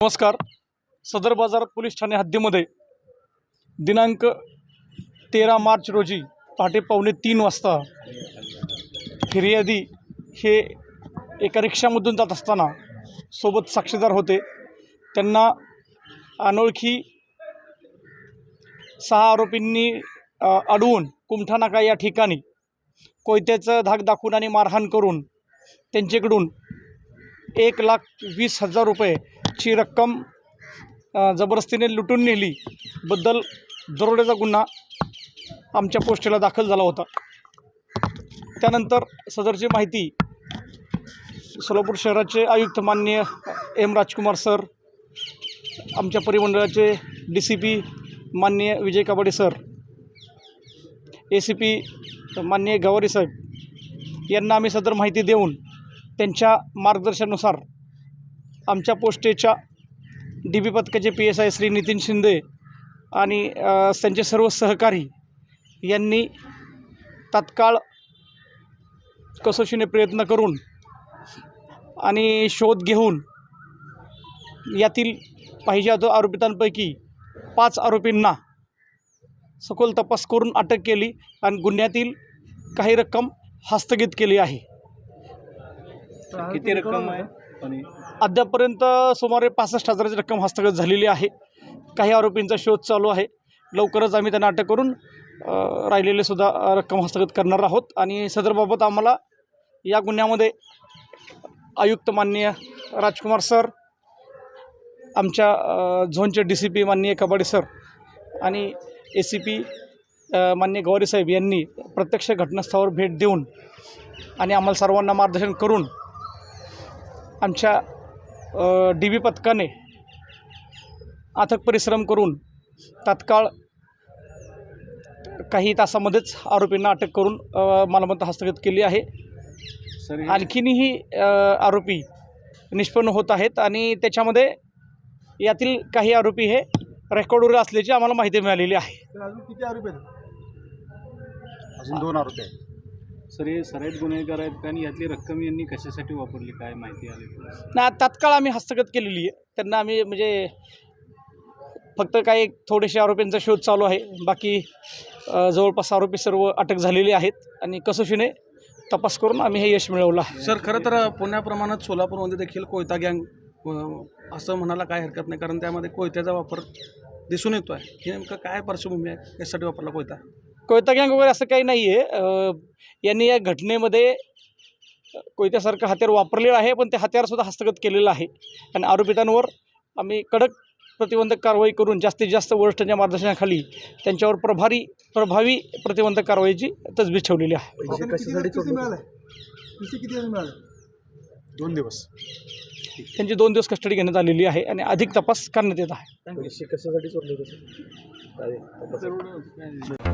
नमस्कार. सदर बाजार पोलीस ठाणे हद्दीमध्ये दिनांक तेरा मार्च रोजी पहाटे पावणे तीन वाजता फिर्यादी हे एका रिक्षामधून जात असताना सोबत साक्षीदार होते. त्यांना अनोळखी सहा आरोपींनी अडवून कुमठा नाका या ठिकाणी कोयत्याचं धाक दाखवून आणि मारहाण करून त्यांच्याकडून एक लाख वीस हजार रुपयेची रक्कम जबरदस्तीने लुटून नेलीबद्दल दरोड्याचा गुन्हा आमच्या पोस्टेला दाखल झाला होता. त्यानंतर सदरची माहिती सोलापूर शहराचे आयुक्त मान्य एम राजकुमार सर आमच्या परिमंडळाचे डी सी पी मान्य Vijay Kabade sir A C P मान्य गवारी साहेब यांना आम्ही सदर माहिती देऊन त्यांच्या मार्गदर्शनानुसार आमच्या पोस्टेच्या डी बी पथकाचे P S I Shri Nitin Shinde आणि त्यांचे सर्व सहकारी यांनी तात्काळ कसोशीने प्रयत्न करून आणि शोध घेऊन यातील पाहिजे तो आरोपितांपैकी पाच आरोपींना सखोल तपास करून अटक केली आणि गुन्ह्यातील काही रक्कम हस्तगित केली आहे. किती रक्कम आहे? आणि अद्यापर्यंत सुमारे पासष्ट हजाराची रक्कम हस्तगत झालेली आहे. काही आरोपींचा शोध चालू आहे. लवकरच आम्ही त्यांना अटक करून राहिलेले सुद्धा रक्कम हस्तगत करणार आहोत. आणि सदरबाबत आम्हाला या गुन्ह्यामध्ये आयुक्त माननीय राजकुमार सर आमच्या झोनचे डी सी पी माननीय कबाडे सर आणि ए सी पी माननीय गौरी साहेब यांनी प्रत्यक्ष घटनास्थळावर भेट देऊन आणि आम्हाला सर्वांना मार्गदर्शन करून आमच्या डी बी पथकाने अथक परिश्रम करून तात्काळ काही तासामध्येच आरोपींना अटक करून मालमत्ता हस्तगत केली आहे. हे- आणखीनही आरोपी निष्पन्न होत आहेत आणि त्याच्यामध्ये यातील काही आरोपी हे रेकॉर्डवर असल्याची आम्हाला माहिती मिळालेली आहे. अजून किती आरोपी आहेत? अजून दोन आरोपी आहेत. सर हे सराईत गुन्हेगार आहेत आणि यातली रक्कम यांनी कशासाठी वापरली काय माहिती आली ना तात्काळ आम्ही हस्तगत केलेली आहे. त्यांना आम्ही म्हणजे फक्त काही थोडेसे आरोपींचा शोध चालू आहे. बाकी जवळपास आरोपी सर्व अटक झालेले आहेत. आणि कसोशीने तपास करून आम्ही हे यश मिळवलं आहे. सर खरं तर पुण्याप्रमाणात सोलापूरमध्ये देखील कोयता गँग असं म्हणायला काय हरकत नाही कारण त्यामध्ये कोयत्याचा वापर दिसून येतो आहे हे नेमकं काय पार्श्वभूमी आहे? यासाठी वापरला कोयता? कोयता गँग वगैरे असं काही नाही आहे यांनी या घटनेमध्ये कोयत्यासारखं हत्यार वापरलेलं आहे पण ते हत्यारसुद्धा हस्तगत केलेलं आहे. आणि आरोपितांवर आम्ही कडक प्रतिबंधक कारवाई करून जास्तीत जास्त वरिष्ठांच्या मार्गदर्शनाखाली त्यांच्यावर प्रभारी प्रभावी प्रतिबंधक कारवाईची तजवीज ठेवलेली आहे. दोन दिवस. त्यांची दोन दिवस कस्टडी घेण्यात आलेली आहे आणि अधिक तपास करण्यात येत आहे. कशासाठी चोरले होते?